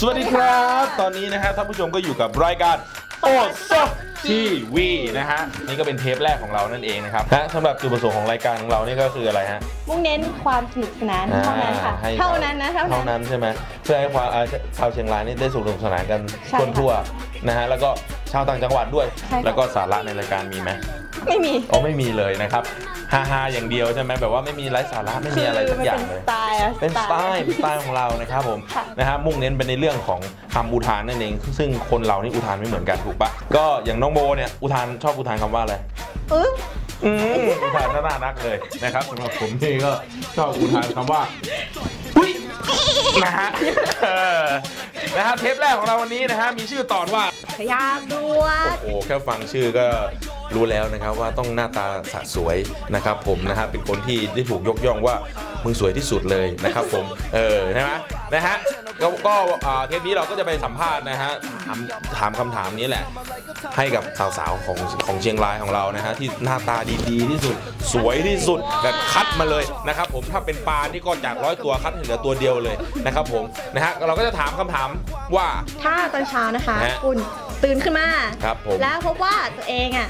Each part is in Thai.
สวัสดีครับ ตอนนี้นะฮะท่านผู้ชมก็อยู่กับรายการโอซทีวีนะฮะนี่ก็เป็นเทปแรกของเรานั่นเองนะครับและสำหรับจุดประสงค์ของรายการของเรานี่ก็คืออะไรฮะมุ่งเน้นความสนุกสนานเท่านั้นค่ะอ่ให้เท่านั้นนะเท่าเท่านั้นนั้นใช่ไหมเพื่อให้ความอ่าชาวเชียงรายนี่ได้สนุกสนานกันใช่ค่ะทั่วๆนะฮะแล้วก็ชาวต่างจังหวัดด้วยใช่ค่ะแล้วก็สาระในรายการมีไหมไม่มีอ๋อไม่มีเลยนะครับฮาฮาๆอย่างเดียวใช่ไหมแบบว่าไม่มีไร้สาระไม่มีอะไรสักอย่างมันเลเป็นยสไตล์อะเป็นสไตล์เป็นสไตล์ของเรานะครับผมค่ะนะฮะมุ่งเน้นไปในเรื่องของคำอุทานนั่นเอง ซึ่งคนเรานี่อุทานไม่เหมือนกันถูกปะก็อย่างน้องโบเนี่ยอุทานชอบอุทานคำว่าอะไรเอออืมอุทานน่ารักเลยนะครับสำหรับผมนี่ก็ชอบอุทานคำว่าอุ๊ยนะฮะเออนะฮะเทปแรกของเราวันนี้นะฮะมีชื่อตอนว่าพยาดวดโอ้โหแค่ฟังชื่อก็รู้แล้วนะครับว่าต้องหน้าตาสะสวยนะครับผมนะฮะเป็นคนที่ได้ถูกยกย่องว่ามึงสวยที่สุดเลยนะครับผมเออใช่ไหมนะฮะ ก็ก็อ่าเทปนี้เราก็จะไปสัมภาษณ์นะฮะถามถามคำถามนี้แหละ ให้กับสาวๆของของเชียงรายของเรานะฮะที่หน้าตาดีๆที่สุด สวยที่สุดแบบคัดมาเลยนะครับผมถ้าเป็นปลานี่ก็จากร้อยตัวคัดให้เหลือตัวเดียวเลยนะครับผมนะฮะเราก็จะถามคำถามว่า ถ้าตอนเช้านะคะ ฮะคุณตื่นขึ้นมา ครับผม แล้วพบว่าตัวเองอะ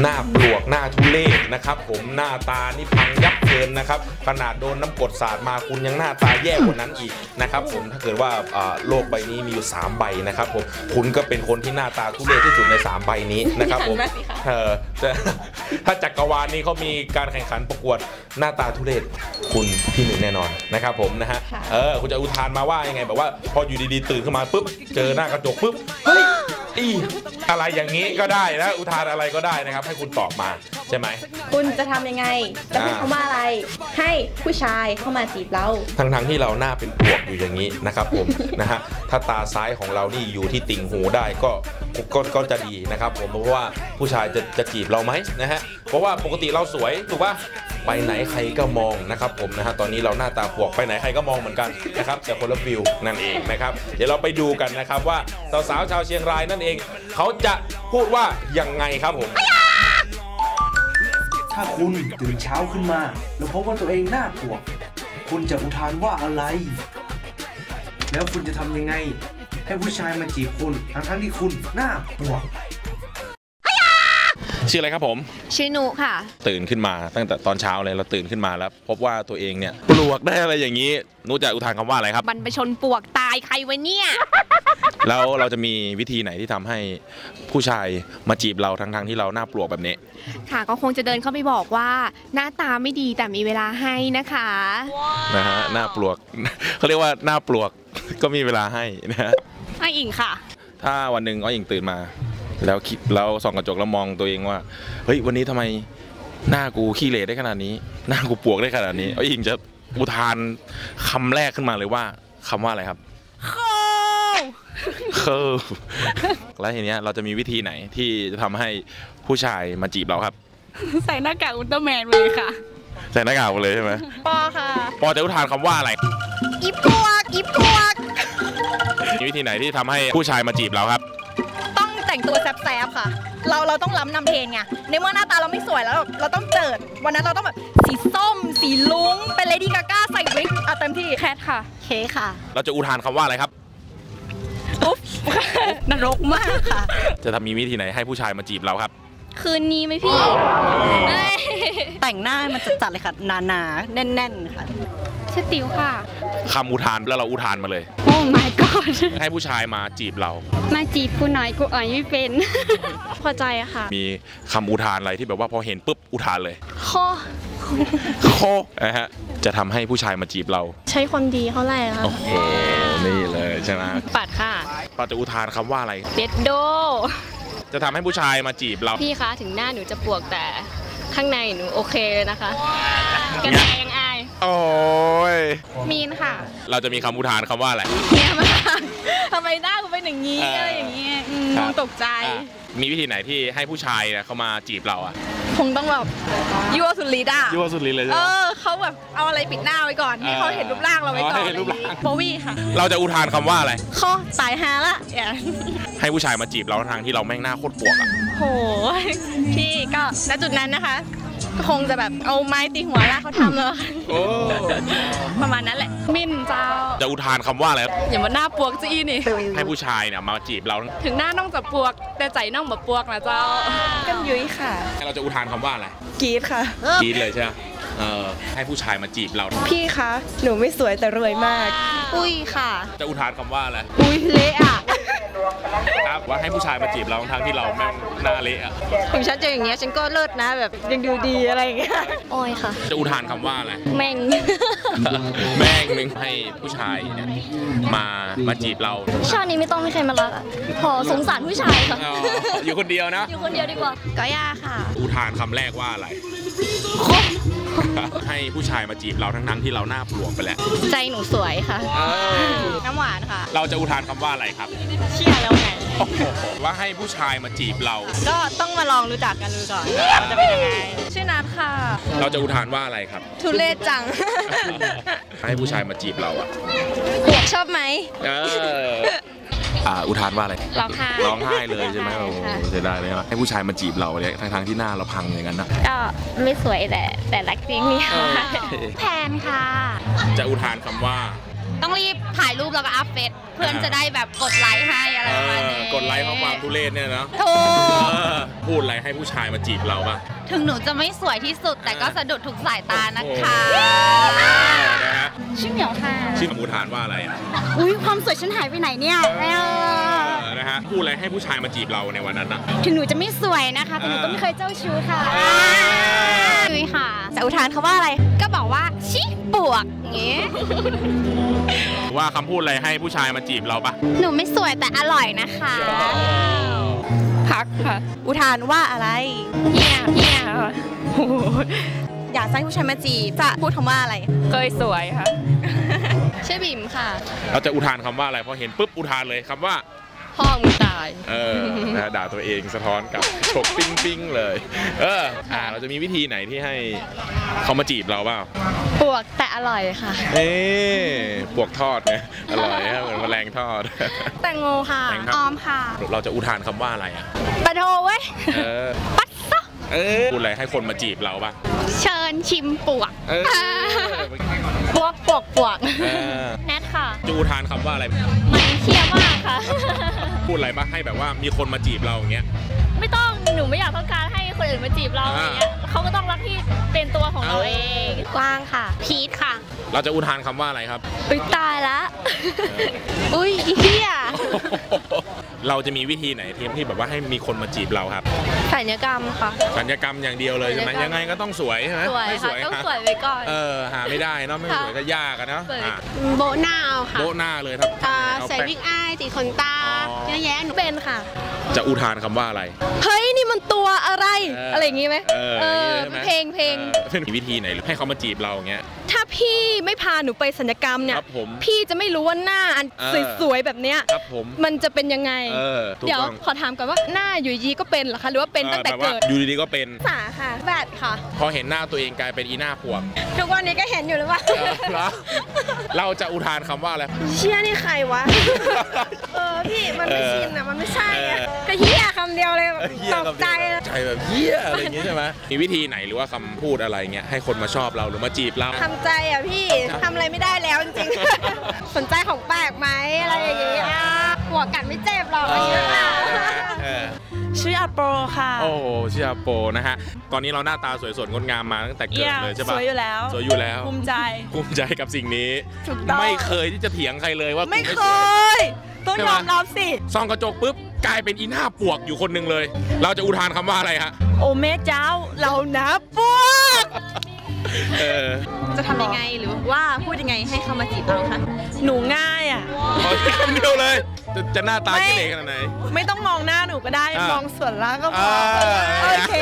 หน้าปลวกหน้าทุเรศนะครับ ผมหน้าตานี่พังยับเยินนะครับขนาดโดนน้ำกรดสาดมาคุณยังหน้าตาแย่กว่านั้นอีกนะครับ ผมถ้าเกิดว่าอ่าโลกใบนี้มีอยู่ 3 ใบนะครับ ผมคุณก็เป็นคนที่หน้าตาทุเรศที่สุดใน 3 ใบนี้นะครับ ผมหันมาสิคะเออแต่ถ้าจักรวาลนี้เขามีการแข่งขันประกวดหน้าตาทุเรศคุณที่หนึ่งแน่นอนนะครับผมนะฮะค่ะเออคุณจะอุทานมาว่ายังไงแบบว่า พออยู่ดีๆตื่นขึ้นมาปุ๊บเจอหน้ากระจกปุ๊บเฮ้ยอีอะไรอย่างนี้ก็ได้นะอุทานอะไรก็ได้นะครับให้คุณตอบมาใช่ไหมคุณจะทำยังไง จะพูดอ่าคำว่าอะไร ให้ผู้ชายเข้ามาจีบเรา ทั้งๆที่เราหน้าเป็นปวกอยู่อย่างนี้นะครับผม นะฮะ ถ้าตาซ้ายของเรานี่อยู่ที่ติ่งหูได้ก็ก็ก็จะดีนะครับผม เพราะว่าผู้ชายจะจะจีบเราไหมนะฮะ เพราะว่าปกติเราสวยถูกปะไปไหนใครก็มองนะครับผมนะฮะตอนนี้เราหน้าตาปวกไปไหนใครก็มองเหมือนกันนะครับแต่คนละฟิลนั่นเองนะครับ เดี๋ยวเราไปดูกันนะครับว่าสาวๆชาวเชียงรายนั่นเอง เขาจะพูดว่ายังไงครับผม ถ้าคุณตื่นเช้าขึ้นมา แล้วพบว่าตัวเองหน้าปวกคุณจะอุทานว่าอะไร แล้วคุณจะทำยังไง ให้ผู้ชายมาจีบคุณทั้งทั้งๆที่คุณหน้าปวก ชื่ออะไรครับผม ชื่อนุค่ะ ตื่นขึ้นมาตั้งแต่ตอนเช้าเลยเราตื่นขึ้นมาแล้ว พบว่าตัวเองเนี่ยปลวกได้อะไรอย่างนี้หนูจะอุทานคำว่าอะไรครับบรรพชนปวกตายใครวะเนี่ย แล้วเราจะมีวิธีไหนที่ทำให้ผู้ชายมาจีบเราทั้งๆที่เราหน้าปลวกแบบนี้ ค่ะก็คงจะเดินเข้าไปบอกว่า หน้าตาไม่ดีแต่มีเวลาให้นะคะ นะฮะหน้าปลวก เขาเรียกว่าหน้าปลวก ก็มีเวลาให้นะฮะไออิงค่ะ ถ้าวันหนึ่งอ้อยหญิงตื่นมา แล้วคิดแล้วส่องกระจกแล้วมองตัวเองว่า เฮ้ยวันนี้ทำไมหน้ากูขี้เหร่ได้ขนาดนี้ หน้ากูปวกได้ขนาดนี้อ้อยหญิงจะอุทานคำแรกขึ้นมาเลยว่าคำว่าอะไรครับโคเคิร์ฟแล้วทีเนี้ยเราจะมีวิธีไหนที่จะทำให้ผู้ชายมาจีบเราครับ ใส่หน้ากากอุลตร้าแมนเลยค่ะ ใส่หน้ากากหมดเลยใช่ไหมปอค่ะปอจะอุทานคำว่าอะไรอีปวกอีปวกมีวิธีไหนที่ทำให้ผู้ชายมาจีบเราครับ ต้องแต่งตัวแซบๆค่ะ เราเราต้องล้ำนำเพลงไงในเมื่อหน้าตาเราไม่สวยแล้วเราต้องเจิด วันนั้นเราต้องแบบสีส้ม สีลุ้ง เป็นเลดี้กาก้าใส่วิกเอาเต็มที่แคทค่ะ เคค่ะ เราจะอุทานคำว่าอะไรครับอุ๊บนรกมากค่ะ จะทำมีวิธีไหนให้ผู้ชายมาจีบเราครับ คืนนี้ไหมพี่เอ้ยแต่งหน้ามันจัดๆเลยค่ะหนาๆแน่น ๆ ค่ะ ชื่อติวค่ะคำอุทานแล้วเราอุทานมาเลย โอ้ my god ให้ผู้ชายมาจีบเรา มาจีบกูหน่อยกูอ่อยไม่เป็น พอใจอะค่ะ มีคำอุทานอะไรที่แบบว่าพอเห็นปุ๊บอุทานเลยข้อโคนะฮะจะทำให้ผู้ชายมาจีบเรา ใช้คนดีเขาแหละค่ะโอ้โหนี่เลยใช่ไหมปัดค่ะเราจะอุทานคำว่าอะไรเด็ดโด จะทำให้ผู้ชายมาจีบเรา พี่คะถึงหน้าหนูจะปวกแต่ข้างในหนูโอเคเลยนะคะกันแยังอาย โอ้ยมีนค่ะ เราจะมีคำอุทานคำว่าอะไรเนี่ยมากทำไมหน้ากูเป็นอย่างนี้เออออะไรอย่างเงี้ยอืมครัมบองตกใจ อะมีวิธีไหนที่ให้ผู้ชายเนี่ยเขามาจีบเราอะคงต้องแบบยั่วสุดฤทธิ์อะ ยั่วสุดฤทธิ์เลยใช่เอไหม อเขาแบบเอาอะไรปิดหน้าไว้ก่อน ให้เขาเห็นรูปร่างเราไว้ก่อนอ๋อให้เห็นรูปร่าง โบวี่ค่ะเราจะอุทานคำว่าอะไร ข้อตายฮาละอย่าให้ผู้ชายมาจีบเราทางที่เราแม่งหน้าโคตรปวกอะโหพี่ก็ณจุดนั้นนะคะก็ คงจะแบบเอาไม้ตีหัวลากเขาทำเลยโอ้ประมาณนั้นแหละ มินเจ้า จะอุทานคำว่าอะไรอย่ามาหน้าปวกจีนี่ ให้ผู้ชายเนี่ยมาจีบเราถึงหน้าน้องจะปวก แต่ใจน้องแบบปวกนะเจ้า กันยุ้ยค่ะเราจะอุทานคำว่าอะไรกีดค่ะ กรีดเลยใช่ไหมเออให้ผู้ชายมาจีบเรา พี่คะ หนูไม่สวยแต่รวยมาก อุ้ยค่ะ จะอุทานคำว่าอะไร อุ้ยเละอะ ครับว่าให้ผู้ชายมาจีบเราทั้งที่เราแม่งหน้าเละอะถึงฉันจะอย่างเงี้ยฉันก็เลิศนะแบบยังดูดีอะไรอย่างเงี้ยโอ้ยค่ะ จะอุทานคำว่าอะไร แม่ง แม่งหนึ่งให้ผู้ชายเนี่ยมามาจีบเรา ชาตินี้ไม่ต้องมีใครมารักอะพอสงสารผู้ชายค่ะอ๋ออยู่คนเดียวนะ อยู่คนเดียวดีกว่า ก็ยาค่ะ อุทานคำแรกว่าอะไร ให้ผู้ชายมาจีบเราทั้งๆที่เราหน้าปลวกไปแล้ว ใจหนูสวยค่ะเออน้ำหวานค่ะ เราจะอุทานคำว่าอะไรครับ เชื่อแล้วไงโอ้โหว่าให้ผู้ชายมาจีบเรา ก็ต้องมาลองรู้จักกันดูก่อนว่าจะเป็นยังไง ชื่อนัทค่ะ เราจะอุทานว่าอะไรครับ ทุเรศจัง ให้ผู้ชายมาจีบเราอะปวกชอบไหมเออ อ่าอุทานว่าอะไรร้องไห้ร้องไห้เลยใช่ไหมโอ้โหค่ะเสียดายเลยว่ะให้ผู้ชายมาจีบเราเนี่ยทั้งๆที่หน้าเราพังอย่างนั้นนะก็ไม่สวยแต่แต่รักจริงนี่ค่ะแพนค่ะ จะอุทานคำว่า ต้องรีบถ่ายรูปแล้วก็อัพเฟซเพื่อนจะได้แบบกดไลค์ให้อะไรเอประมาณอนี้กดไลค์เพราะความทุเรศเนี่ยนะถูเอกอพูดอะไรให้ผู้ชายมาจีบเราป่ะถึงหนูจะไม่สวยที่สุดแต่ก็สะดุดทุกสายตานะคะโอ้โหนะฮะ ชื่อเหมียวค่ะชื่ออุทานว่าอะไรอะอุ้ยความสวยฉันหายไปไหนเนี่ยเออนะฮะพูดอะไรให้ผู้ชายมาจีบเราในวันนั้นนะถึงหนูจะไม่สวยนะคะแต่หนูก็ไม่เคยเจ้าชู้ค่ะยุ้ยค่ะจะอุทานเขาว่าอะไร ก็บอกว่าชิปวกอย่างงี้ ว่าคำพูดอะไรให้ผู้ชายมาจีบเราป่ะหนูไม่สวยแต่อร่อยนะคะ พักค่ะ อุทานว่าอะไรเฮียเฮียโอ้โห อยากให้ผู้ชายมาจีบจะพูดคำว่าอะไร เคยสวยค่ะ ชื่อบิ๋มค่ะเราจะอุทานคำว่าอะไรพอเห็นปุ๊บอุทานเลยคำว่า พ่อมึงตาย เออนะฮะด่าตัวเองสะท้อนกลับ ฉกปิ้งปิ้งเลย เออ อ่า เราจะมีวิธีไหนที่ให้เขามาจีบเราเปล่า ปวกแต่อร่อยค่ะ เอ๊ปวกทอดไงอร่อยฮะเหมือนแมลงทอด แตงโมค่ะ แตงครับ ออมค่ะ เราจะอุทานคำว่าอะไรอะ ปะโทเว้ย เออ ปัดซะ เออพูดอะไรให้คนมาจีบเราป่ะเชิญชิมปวกเออปวกปวกปวกเออแนทค่ะจะอุทานคำว่าอะไรมันเคี้ยวมากค่ะ พูดอะไรมาให้แบบว่ามีคนมาจีบเราอย่างเงี้ย ไม่ต้องหนูไม่อยากต้องการให้คนอื่นมาจีบเราอย่างเงี้ยเขาก็ต้องรักที่เป็นตัวของเราเอง กว้างค่ะ พีทค่ะ เราจะอุทานคำว่าอะไรครับ อุ้ยตายละ อุ้ยอีเหี้ยเราจะมีวิธีไหนที่ที่แบบว่าให้มีคนมาจีบเราครับสัญญกรรมค่ะสัญญกรรมอย่างเดียวเลยใช่ไหมศัลยกรรมยังไงก็ต้องสวยใช่ไหมสวยไม่ค่ะต้องฮะสวยไว้ก่อนเออหาไม่ได้เนาะไม่ค่ะสวยก็ยากอะเนาะสวยอะโบะหน้าเอาค่ะโบ๊ะหน้าเลยครับอ่าเอาใส่แป้งวิกอายสีขนตาอ๋อเยอะแยะหนูเป็นค่ะ จะอุทานคำว่าอะไรเฮ้ยนี่มันตัวอะไรเออออะไรอย่างงี้ไหมเออเอออย่างงี้ใช่ไหมเพลงเพลงเออเป็นวิธีไหนหรือให้เขามาจีบเราอย่างเงี้ยถ้าพี่ไม่พาหนูไปสัญญกรรมเนี่คยรับผมพี่จะไม่รู้ว่าหน้าอันเออ สวยๆแบบเนี้ยครับผมมันจะเป็นยังไง เออถูกเดี๋ยวต้องขอถามก่อนว่าหน้าอยู่ดีๆก็เป็นเหรอคะ หรือว่าเป็นตั้งแต่ออบบว่าเกิดอยู่ดีๆก็เป็น สาค่ะแบดค่ะ พอเห็นหน้าตัวเองกลายเป็นอีหน้าปวกทุกวันนี้ก็เห็นอยู่หรือเปล่าเออเหรอเราจะอุทานคำว่าอะไร เชี่ยนี่ใครวะ เออพี่มันไม่เออชินอะ มันไม่ใช่อะเออ ก็เฮียคำเดียวเลยแบบเหี้ยตกกับใจเดียวเลยใจแบบเหี้ยอะไรอย่างงี้ใช่ไหมมีวิธีไหนหรือว่าคำพูดอะไรเงี้ยให้คนมาชอบเราหรือมาจีบเรา ทำใจอะพี่ทำอะไรไม่ได้แล้วจริงๆ สนใจของแปลกไหมอะไรอย่างงี้อะหัวกัดไม่เจ็บหรอกอะไรอย่างเงี้ยค่ะเออชื่ออโปค่ะ โอ้โหชื่ออาโปนะฮะ ตอนนี้เราหน้าตาสวยสดงดงามมาตั้งแต่เกิดเลยใช่ปะสวยอยู่แล้ว สวยอยู่แล้ว ภูมิใจ ภูมิใจกับสิ่งนี้ ถูกต้อง ไม่เคยที่จะเถียงใครเลยว่ากูไม่เคสวย ย ต้องยอมรับสิ ส่องกระจกปุ๊บกลายเป็นอีหน้าปวกอยู่คนหนึ่งเลย เราจะอุทานคำว่าอะไรฮะ โอเมเจ้าเรานะพวก เออจะทำยังไงหรือว่าพูดยังไงให้เขามาจีบเราคะหนูง่ายอะขอคำเดียวเลย จะจะหน้าตาไม่ขี้เหร่ขนาดไหน ไม่ต้องมองหน้าหนูก็ได้อะ มองส่วนล่างก็พออ่าโอเค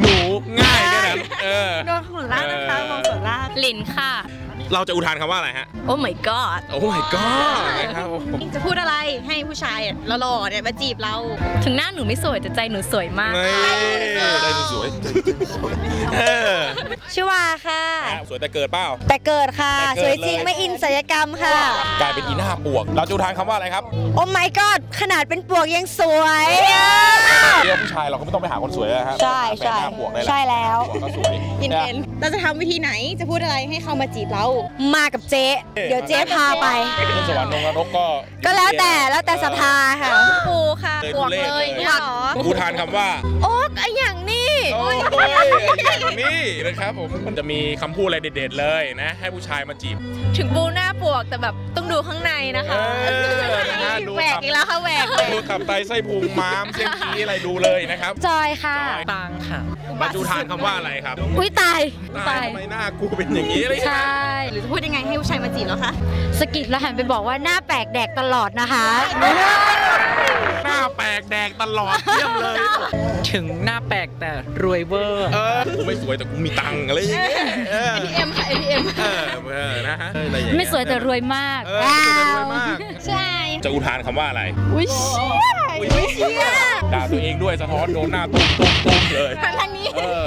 หนูง่ายแค่นั้นเออ มองส่วนล่างนะคะเออมองส่วนล่าง ลินค่ะ เราจะอุทานคำว่าอะไรฮะ โอ้ my god โอ้ my god นะครับโอ้โหจะพูดอะไรให้ผู้ชายหล่อๆเนี่ยมาจีบเรา ถึงหน้าหนูไม่สวยแต่ใจหนูสวยมากไม่ได้สวยเออชื่อว่าค่ะ สวยแต่เกิดเปล่า แต่เกิดค่ะแต่เกิดสวยจริงเลยไม่อินศัลยกรรมค่ะ กลายเป็นอีหน้าปวก เราจะอุทานคำว่าอะไรครับ โอ้ my god ขนาดเป็นปวกยังสวยอะเรียกผู้ชายเราก็ไม่ต้องไปหาคนสวยแล้วฮะใช่แฟนใช่หน้าปวกได้ใช่แล้วปวกก็สวยอินเทนเราจะทำวิธีไหนจะพูดอะไรให้เขามาจีบเรามากับเจ๊ เดี๋ยวเจ๊พาไปขึ้นสวรรค์ลงนรกก็ก็แล้วแต่แล้วแต่ศรัทธาค่ะปูค่ะเคยบวกทุเลยยเนี่ยเหรออุทานคำว่า โอ๊กไออย่างนี้โอ้ยอย่างนี้นะครับผมมันจะมีคำพูดอะไรเด็ดๆเลยนะ ให้ผู้ชายมาจีบ ถึงปูหน้าปวกแต่แบบต้องดูข้างในนะคะเออนะฮะดูแหวกครับอีกแล้วค่ะแหวกเลยดูขับไตไส้พุงม้ามเส้นขี้อะไรดูเลยนะครับ จอยค่ะปังค่ะ มาจุทานคำว่าอะไรครับ อุ้ยตายตายทำไมหน้ากูเป็นอย่างนี้เลยใช่หรือจะพูดยังไงให้ผู้ชายมาจีบเราคะสะกิดแล้วหันไปบอกว่าหน้าแปลกแดกตลอดนะคะ หน้าแปลกแดกตลอดเยี่ยมเลย ถึงหน้าแปลกแต่รวยเวอร์เออกูไม่สวยแต่กูมีตังค์อะไรอย่างเงี้ยเออ ATM ค่ะ ATM เออเออนะฮะอะไรอย่างเงี้ไม่สวยแต่รวยมากเออไม่สวยแต่รวยมากใช่ จะอุทานคำว่าอะไรอุ้ยเชี่ยด่าตัวเองด้วยสะท้อนโดนหน้าตุ้มตุ้มตุ้มเลยทางนี้เออ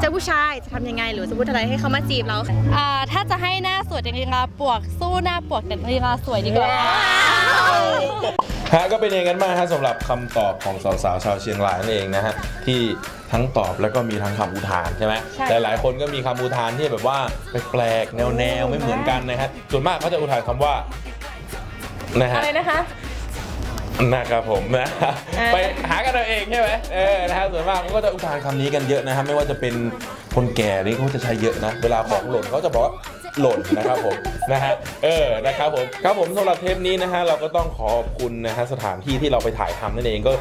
เจะผู้ชายจะทำยังไงหรือจะพูดอะไรให้เขามาจีบเราอ่าถ้าจะให้หน้าสวยจริงๆอะปวก สู้หน้าปวกแต่จริงๆสวยดีกว่าฮะก็เป็นอย่างนั้นมากฮะสำหรับคำตอบของสาวๆชาวเชียงรายนั่นเองนะฮะที่ทั้งตอบแล้วก็มีทั้งคำอุทานใช่ไหมใช่แต่หลายคนก็มีคำอุทานที่แบบว่าแปลกๆแนวๆไม่เหมือนกันนะฮะส่วนมากเขาจะอุทานคำว่า นะฮะอะไรนะคะ นะครับผมนะไปหากันเอาเองใช่ไหมเออนะฮะส่วนมากเขาก็จะอุทานคำนี้กันเยอะนะฮะไม่ว่าจะเป็นคนแก่นี่เขาจะใช้เยอะนะ เวลาของหล่นเขาจะบอกว่าหล่นนะครับผมนะฮะเออนะครับผมครับผมสำหรับเทปนี้นะฮะเราก็ต้องขอขอบคุณนะฮะสถานที่ที่เราไปถ่ายทำนั่นเองก็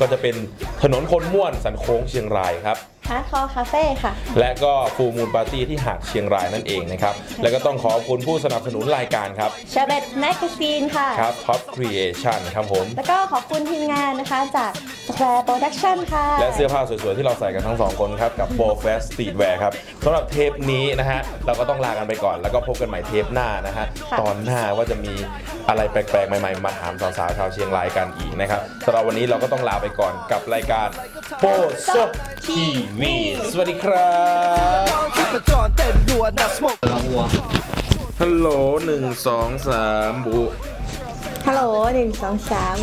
ก็จะเป็นถนนคนม่วนสันโค้งเชียงรายครับ ฮาร์ดคอร์คาเฟ่ค่ะ และก็ฟูมูลปาร์ตี้ที่หาดเชียงรายนั่นเองนะครับ แล้วก็ต้องขอบคุณผู้สนับสนุนรายการครับเชเบตแมกกาซีนค่ะ ครับ Top Creation ครับผม แล้วก็ขอบคุณทีมงานนะคะจาก Square Production ค่ะ และเสื้อผ้าสวยๆ ที่เราใส่กันทั้งสองคนครับ กับ b o f a s t Streetwear ครับสำหรับเทปนี้นะฮะ เราก็ต้องลากันไปก่อน แล้วก็พบกันใหม่เทปหน้านะฮะค่ะตอนหน้าว่าจะมีอะไรแปลกๆ ใหม่ๆ มาถามสาวๆชาวเชียงรายกันอีกนะครับสำหรับวันนี้เราก็ต้องลาไปก่อนกับรายการโปโซทีวีสวัสดีครับฮัลโหลหนึ่งสองสามบุฮัลโหลหนึ่งสองสาม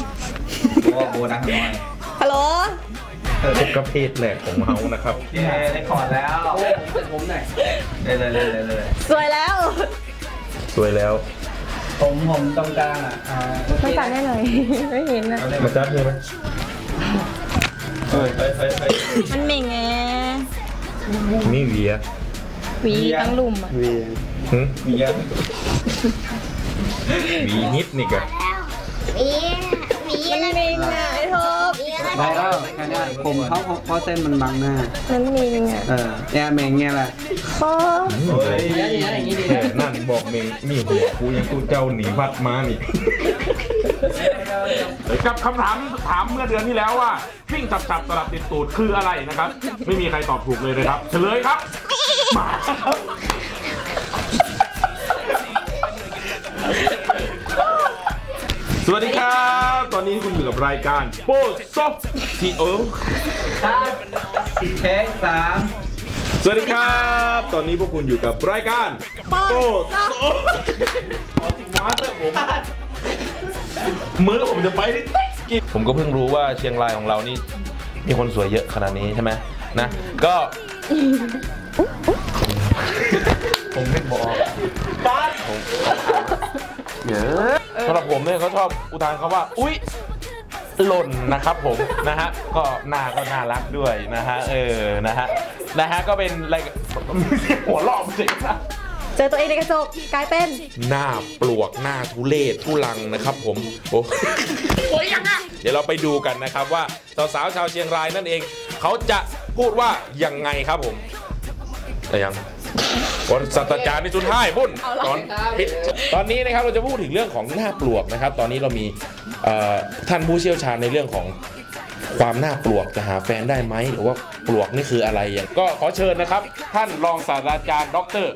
ฮัลโหลพบกับเพจแหลกของเฮานะครับสวยแล้ว สวยแล้ว ผมผมต้องการอะอ่าไม่ตัดแน่เลยไม่เห็นอะมาจัดเลยไหมเฮ้ยเฮ้ยเฮ้ยเฮ้ยมันเหม่งไงนี่เวียหวีตั้งลุมอะหึเวียวีนิดนี่กะมันเหม่งอะไอ้ทบ ได้แล้วแค่เนี้ยผมเขาเพราะเพราะเส้นมันบังหน้ามันเหม่งอะเออแย่แมงเงี้ยแหละคอนั่นบอกเมงนี่หัวกูยังกูเจ้าหนีพัดมานี่กับคำถามถามเมื่อเดือนที่แล้วว่าวิ่งจับจับสลับติดตูดคืออะไรนะครับ ไม่มีใครตอบถูกเลยนะครับ เฉลยครับหมา สวัสดีครับ ตอนนี้คุณอยู่กับรายการโปซอฟทีโอเช็คสามสวัสดีครับ ตอนนี้พวกคุณอยู่กับรายการโปโซมาเตอร์ผมมือผมจะไปที่กินผมก็เพิ่งรู้ว่าเชียงรายของเรานี่มีคนสวยเยอะขนาดนี้ใช่ไหมนะ ก็ผมไม่บอกผมเยอะ สำหรับผมเนี่ยเขาชอบอุทานคำว่า อุ๊ยหล่นนะครับผมนะฮะก็หน้าก็น่ารักด้วยนะฮะเออนะฮะนะฮะก็เป็นอะไรมีเสียงหัวเราะเสียงนะเจอตัวเองในกระจกกลายเป็นหน้าปลวกหน้าทุเลศทุลังนะครับผมโอ้โอ้ยยังอะเดี๋ยวเราไปดูกันนะครับว่าสาวๆชาวเชียงรายนั่นเอง เขาจะพูดว่ายังไงครับผมอะไรยัง วันศาสตราจารย์ในจุนท้ายพุ่นตอนปิดตอนนี้นะครับเราจะพูดถึงเรื่องของหน้าปลวกนะครับ ตอนนี้เรามีเอ่อท่านผู้เชี่ยวชาญในเรื่องของความน่าปลวกจะหาแฟนได้ไหมหรือว่าปลวกนี่คืออะไรอย่างก็ขอเชิญนะครับ ท่านรองศาสตราจารย์ดร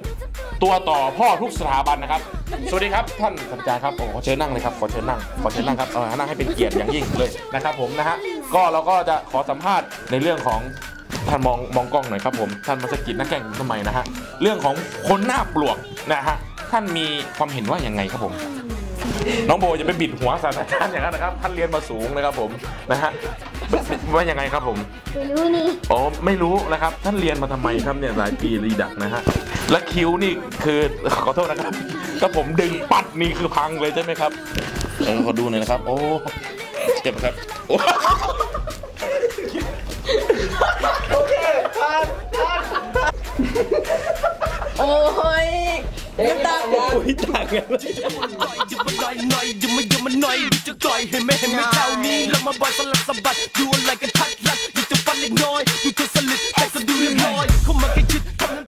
ตัวต่อพ่อทุกสถาบันนะครับ สวัสดีครับท่านศาสตราจารย์ครับโอ้ขอเชิญนั่งเลยครับขอเชิญนั่งขอเชิญนั่งครับเออนั่งให้เป็นเกียรติอย่างยิ่งเลยนะครับผมนะฮะก็เราก็จะขอสัมภาษณ์ในเรื่องของ ท่านมองมองกล้องหน่อยครับผมท่านมาสะกิดนักแข่งผมทำไมนะฮะเรื่องของคนหน้าปลวกนะฮะท่านมีความเห็นว่าอย่างไงครับผม น้องโบจะไปบิดหัวศาสตราจารย์อย่างนั้นนะครับ ท่านเรียนมาสูงนะครับผมนะฮะว่ายังไงครับผมไม่รู้นี่อ๋อไม่รู้นะครับ ท่านเรียนมาทำไมครับเนี่ยหลายปีรีดักนะฮะและคิ้วนี่คือขอโทษนะครับถ้าผมดึงปัดนี่คือพังเลยใช่ไหมครับเออขอดูหน่อยนะครับ โอ้เจ็บครับ โอ้โอ้ยน้ำตายต่างกันอย่ามาหน่อยอย่ามาหน่อยจะต่อยให้ไม่เห็นไม่เท่านี้แล้วมาบอยสลัดสะบัดดูอะไรกันทัดลัดอยากจะฟันเล็กน้อยอยู่